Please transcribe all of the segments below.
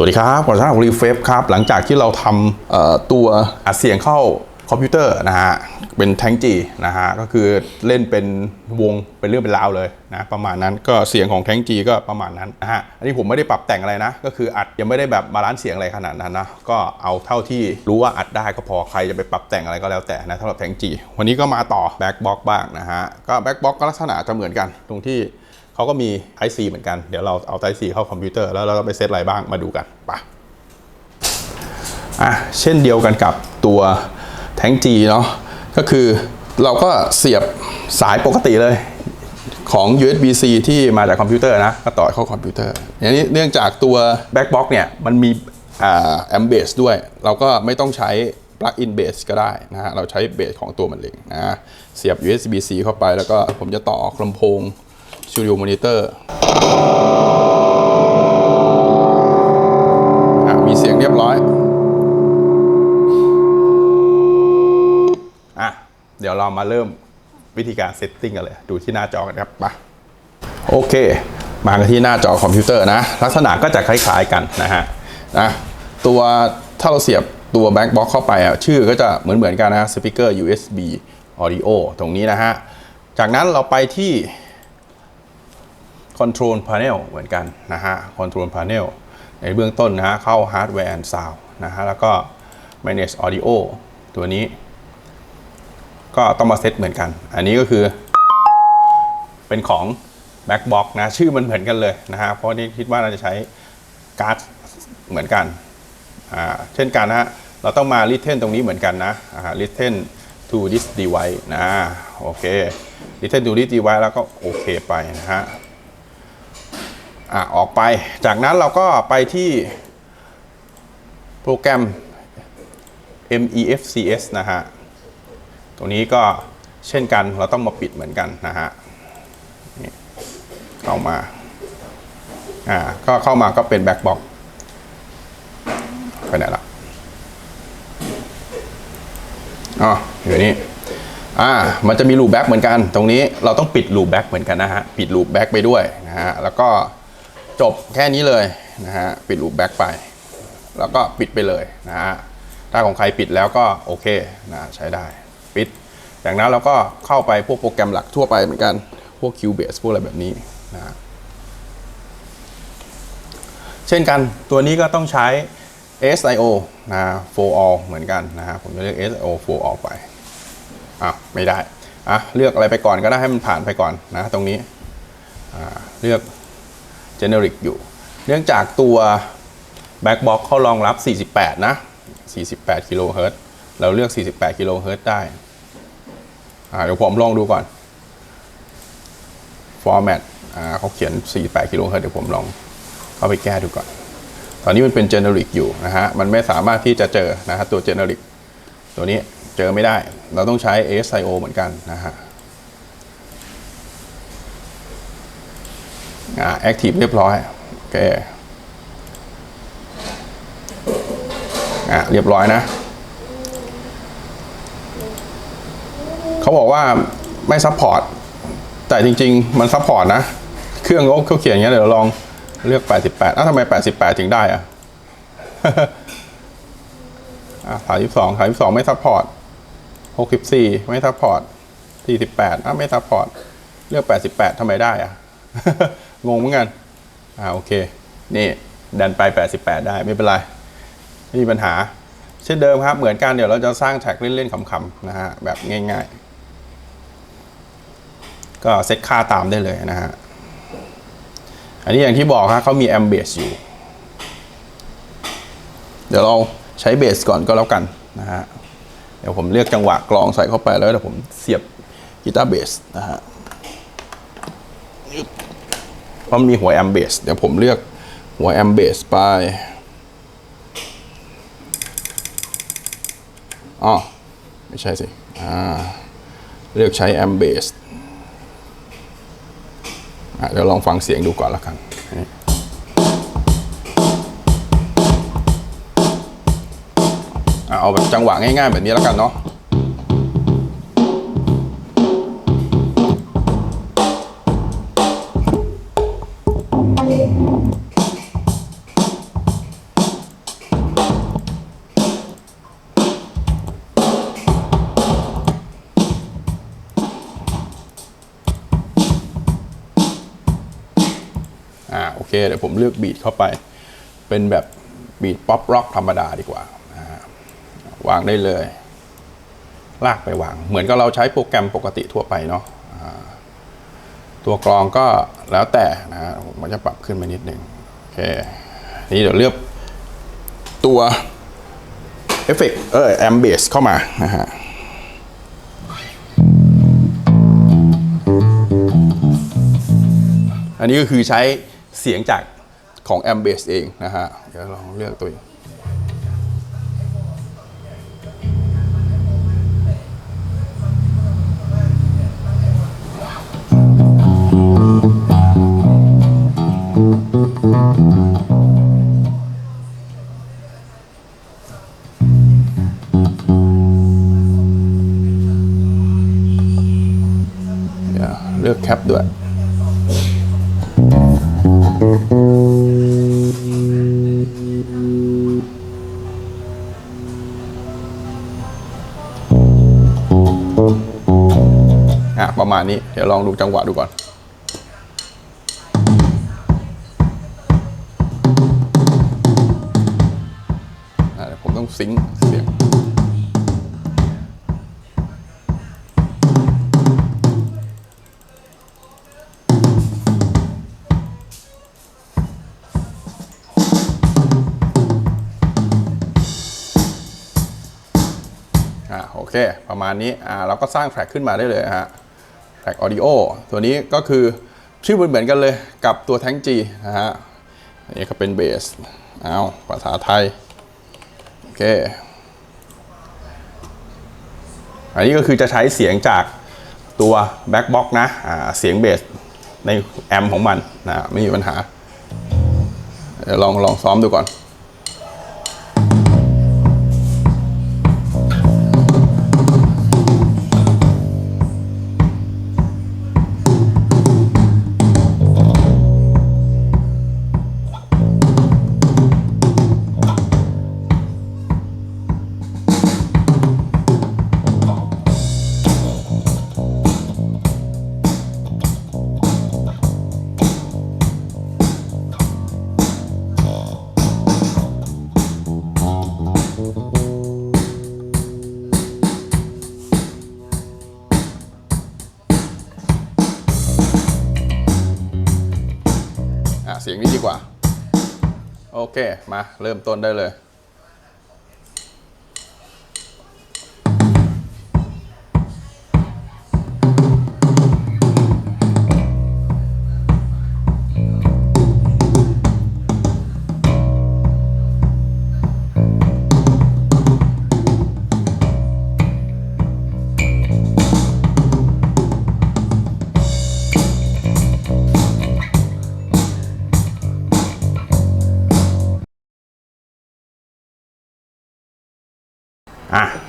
สวัสดีครับผมชาของรีเฟฟครับ หลังจากที่เราทำตัวอัดเสียงเข้าคอมพิวเตอร์นะฮะ เป็นแทงจีนะฮะ ก็คือเล่นเป็นวงเป็นเรื่องเป็นราวเลยนะ ประมาณนั้นก็เสียงของแทงจีก็ประมาณนั้นนะฮะ อันนี้ผมไม่ได้ปรับแต่งอะไรนะ ก็คืออัดยังไม่ได้แบบบาลานซ์เสียงอะไรขนาดนั้นนะ ก็เอาเท่าที่รู้ว่าอัดได้ก็พอใครจะไปปรับแต่งอะไรก็แล้วแต่นะสำหรับแทงจีวันนี้ก็มาต่อแบ็กบ็อกบ้างนะฮะ ก็แบ็กบ็อกก็ลักษณะจะเหมือนกันตรงที่ เขาก็มี Type C เหมือนกัน เดี๋ยวเราเอา Type C เข้าคอมพิวเตอร์แล้วเราก็ไปเซตอะไรบ้างมาดูกันไปะอะเช่นเดียวกันกับตัวแท้ง G เนาะก็คือเราก็เสียบสายปกติเลยของ USB-C ที่มาจากคอมพิวเตอร์นะก็ต่อเข้าคอมพิวเตอร์อย่างนี้เนื่องจากตัว Backbox เนี่ยมันมีแอมเบสด้วย เราก็ไม่ต้องใช้ plug-in base ก็ได้นะฮะเราใช้เบสของตัวมันเองนะเสียบ USB-C เข้าไปแล้วก็ผมจะต่อลำโพง Studio Monitor อะมีเสียงเรียบร้อย อะ เดี๋ยวเรามาเริ่มวิธีการเซตติ้งกันเลย ดูที่หน้าจอกันครับไปะโอเค มากันที่หน้าจอคอมพิวเตอร์นะ ลักษณะก็จะคล้ายๆกันนะฮะนะตัวถ้าเราเสียบตัว Back Box เข้าไปอะชื่อก็จะเหมือนๆกันนะ Speaker USB Audio ตรงนี้นะฮะ จากนั้นเราไปที่ Control Panel เหมือนกันนะฮะ Control Panel ในเบื้องต้นนะฮะเข้า Hardware and Sound นะฮะ แล้วก็ Manage Audio ตัวนี้ ก็ต้องมาเซตเหมือนกัน อันนี้ก็คือ เป็นของ Backbox นะ ชื่อมันเหมือนกันเลยนะฮะ เพราะนี่คิดว่าเราจะใช้การ์ดเหมือนกัน อ่า เช่นกันนะฮะ เราต้องมา listen ตรงนี้เหมือนกันนะ อ่า listen to this device นะ โอเค listen to this device แล้วก็โอเคไปนะฮะ อะออกไป จากนั้นเราก็ไปที่โปรแกรม MEFCS นะฮะ ตรงนี้ก็เช่นกันเราต้องมาปิดเหมือนกันนะฮะเข้ามา อ่า ก็เข้ามาก็เป็นแบ็กบ็อกไปไหนละอ๋ออยู่นี่ อ่า มันจะมีลูปแบ็กเหมือนกัน ตรงนี้เราต้องปิดลูปแบ็กเหมือนกันนะฮะ ปิดลูปแบ็กไปด้วยนะฮะ แล้วก็ จบแค่นี้เลยนะฮะปิดลูปแบ็กไป แล้วก็ปิดไปเลยนะฮะถ้าของใครปิดแล้วก็โอเคนะใช้ได้ปิด จากนั้นเราก็เข้าไปพวกโปรแกรมหลักทั่วไปเหมือนกันพวก Cubase พวกอะไรแบบนี้นะเช่นกันตัวนี้ก็ต้องใช้ SIO นะ for all เหมือนกันนะฮะผมจะเลือก SIO for all ไปอะไม่ได้อะเลือกอะไรไปก่อนก็ได้ให้มันผ่านไปก่อนนะตรงนี้อ่า เลือก generic อยู่ เนื่องจากตัว backbox เขารองรับ 48 นะ 48 กิโลเฮิรตซ์เราเลือก 48 กิโลเฮิรตซ์ได้ เดี๋ยวผมลองดูก่อน format อ่าเขาเขียน 48 กิโลเฮิรตซ์เดี๋ยวผมลองเข้าไปแก้ดูก่อน ตอนนี้มันเป็น generic อยู่นะฮะ มันไม่สามารถที่จะเจอนะฮะตัว generic ตัวนี้เจอไม่ได้ เราต้องใช้ ASIO เหมือนกันนะฮะ อ่า active เรียบร้อยโอเคอ่าเรียบร้อยนะเขาบอกว่าไม่ซัพพอร์ตแต่จริง ๆ มันซัพพอร์ตนะ เครื่องเขาเขียนอย่างนี้ยเดี๋ยวลองเลือก 88อ้าวทำไม 88 ถึงได้อะอ่า32 32ไม่ซัพพอร์ต64ไม่ซัพพอร์ต48อะไม่ซัพพอร์ต เลือก88ทำไมได้อะ งงเหมือนกัน อ่าโอเค นี่ดันไป 88 ได้ไม่เป็นไร ไม่มีปัญหา เช่นเดิมครับ เหมือนกันเดี๋ยวเราจะสร้างแท็กเล่น ๆ ขำๆนะฮะ แบบง่าย ๆ ก็เซตค่าตามได้เลยนะฮะ อันนี้อย่างที่บอกครับเขามีแอมเบสอยู่ เดี๋ยวเราใช้เบสก่อนก็แล้วกันนะฮะ เดี๋ยวผมเลือกจังหวะกลองใส่เข้าไปแล้วเดี๋ยวผมเสียบกีตาร์เบสนะฮะ เพราะมันมีหัวแอมเบสเดี๋ยวผมเลือกหัวแอมเบสไปอ๋อไม่ใช่สิอ่าเลือกใช้แอมเบสอะเดี๋ยวลองฟังเสียงดูก่อนล้วกันอะเอาแบบจังหวะง่ายๆแบบนี้แล้วกันเนาะ เคเดี๋ยวผมเลือกบีทเข้าไป เป็นแบบบีทป๊อปร็อกธรรมดาดีกว่า วางได้เลย ลากไปวาง เหมือนกับเราใช้โปรแกรมปกติทั่วไปเนาะตัวกรองก็แล้วแต่นะฮะผมก็จะปรับขึ้นมานิดหนึ่งโอเค นี่เดี๋ยวเลือกตัวเอฟเฟกเออแอมเบสเข้ามานะฮะอันนี้ก็คือใช้ เสียงจากของ a m b a s เองนะฮะ เดี๋ยวลองเลือกตัวนี้เดี๋ยวเลือกแคปด้วย อะประมาณนี้ เดี๋ยวลองดูจังหวะดูก่อนอผมต้องซิงเสียง เค ประมาณนี้อ่าเราก็สร้างแทร็กขึ้นมาได้เลยฮะแทร็กออดิโอตัวนี้ก็คือชื่อเหมือนกันเลยกับตัวแท้งจีนะฮะอันนี้ก็เป็นเบสเอาภาษาไทย โอเค อันนี้ก็คือจะใช้เสียงจากตัวแบ็กบ็อกนะอ่าเสียงเบสในแอมป์ของมันนะไม่มีปัญหาเดี๋ยวลองลองซ้อมดูก่อน สียงนี้ดีกว่า โอเค มาเริ่มต้นได้เลย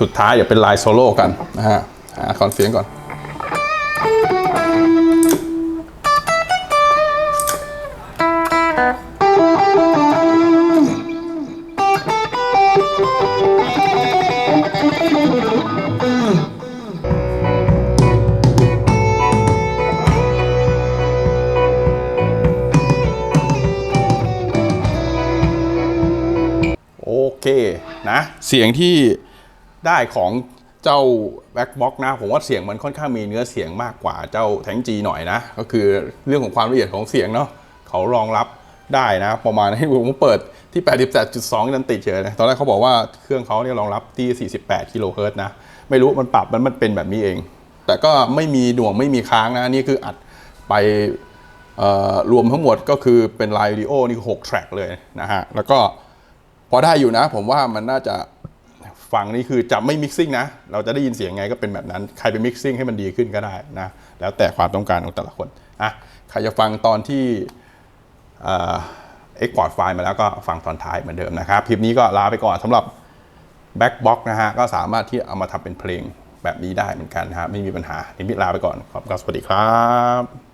สุดท้ายเดี๋ยวเป็นลายโซโล่กันนะฮะหาคอนเสียงก่อนโอเคนะ เสียงที่ ได้ของเจ้าแบ็กบ็อกนะผมว่าเสียงมันค่อนข้างมีเนื้อเสียงมากกว่าเจ้าแทงจีหน่อยนะ ก็คือเรื่องของความละเอียดของเสียงเนาะเขารองรับได้นะ ประมาณให้ผมเปิดที่ 88.2นันติดเฉยนะตอนแรกเขาบอกว่าเครื่องเขาเนี่ยรองรับที่ 48กิโลเฮิรตซ์นะ ไม่รู้มันปรับมันมันเป็นแบบนี้เอง แต่ก็ไม่มีหน่วงไม่มีค้างนะนี่คืออัดไปรวมทั้งหมดก็คือเป็นไลน์วิดีโอนี่6 track เลยนะฮะ แล้วก็พอได้อยู่นะ ผมว่ามันน่าจะ ฟังนี่คือจะไม่มิกซิ่งนะ เราจะได้ยินเสียงไงก็เป็นแบบนั้น ใครไปมิกซิ่งให้มันดีขึ้นก็ได้นะ แล้วแต่ความต้องการของแต่ละคนอะใครจะฟังตอนที่เอ็กพอร์ตไฟล์มาแล้วก็ฟังตอนท้ายเหมือนเดิมนะครับคลิปนี้ก็ลาไปก่อนสำหรับแบ็กบ็อกนะฮะก็สามารถที่เอามาทำเป็นเพลงแบบนี้ได้เหมือนกันนะฮะไม่มีปัญหานิมิตลาไปก่อนขอบคุณครับสวัสดีครับ